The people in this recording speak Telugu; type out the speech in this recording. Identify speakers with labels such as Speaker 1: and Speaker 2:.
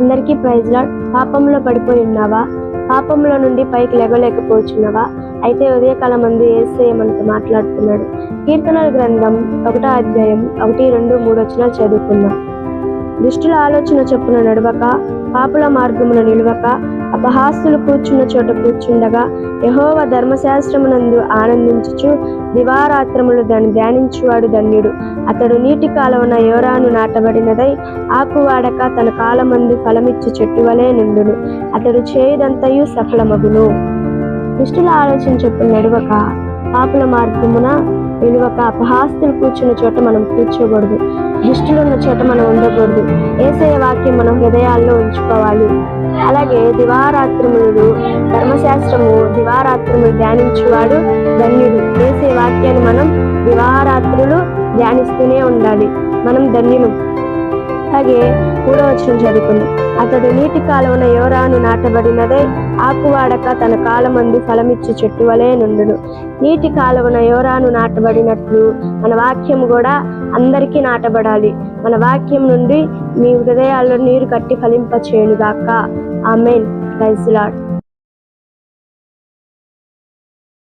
Speaker 1: అందరికీ ప్రైజ్ లాడ్. పాపంలో పడిపోయి ఉన్నావా? పాపంలో నుండి పైకి లెగలేకపోచున్నావా అయితే ఉదయకాల మంది ఏసే మనతో మాట్లాడుతున్నాడు. కీర్తనల గ్రంథం ఒకటో అధ్యాయం ఒకటి రెండు మూడు వచ్చిన చదువుకుందాం. దుష్టుల ఆలోచన చొప్పున నడవక పాపుల మార్గమున నిలవక అపహాస్తులు కూర్చున్న చోట కూర్చుండగా యహోవ ధర్మశాస్త్రమునందు ఆనందించుచు దివారాత్రములు దాన్ని ధ్యానించువాడు ధన్యుడు. అతడు నీటి కాలవన యోరాను నాటబడినదై ఆకువాడక తన కాలమందు ఫలమిచ్చు చెట్టు వలె నిండును. అతడు చేయుదంతయు సఫలమగును. దుష్టుల ఆలోచన చొప్పున నడువక పాపుల మార్గమున నిలువక అపహాస్తులు కూర్చున్న చోట మనం కూర్చోకూడదు. దుష్టులు ఉన్న చోట మనం ఉండకూడదు. ఏసే వాక్యం మనం హృదయాల్లో ఉంచుకోవాలి. అలాగే దివారాత్రములు ధర్మశాస్త్రము దివారాత్రములు ధ్యానించువాడు ధన్యుడు. వేసే వాక్యాన్ని మనం దివారాత్రులు ధ్యానిస్తూనే ఉండాలి. మనం ధన్యులు. అలాగే మూడవచనం చదువుకుంది. అతడు నీటి కాలువన యోరాను నాటబడినదే ఆకువాడక తన కాలమందు ఫలమిచ్చు చెట్టు వలె నుండును. నీటి కాలువన యోరాను నాటబడినట్లు మన వాక్యం కూడా అందరికీ నాటబడాలి. మన వాక్యం నుండి మీ హృదయాల్లో నీరు కట్టి ఫలింప చేయనుగాక ఆమెన్ ప్రైజ్ లాడ్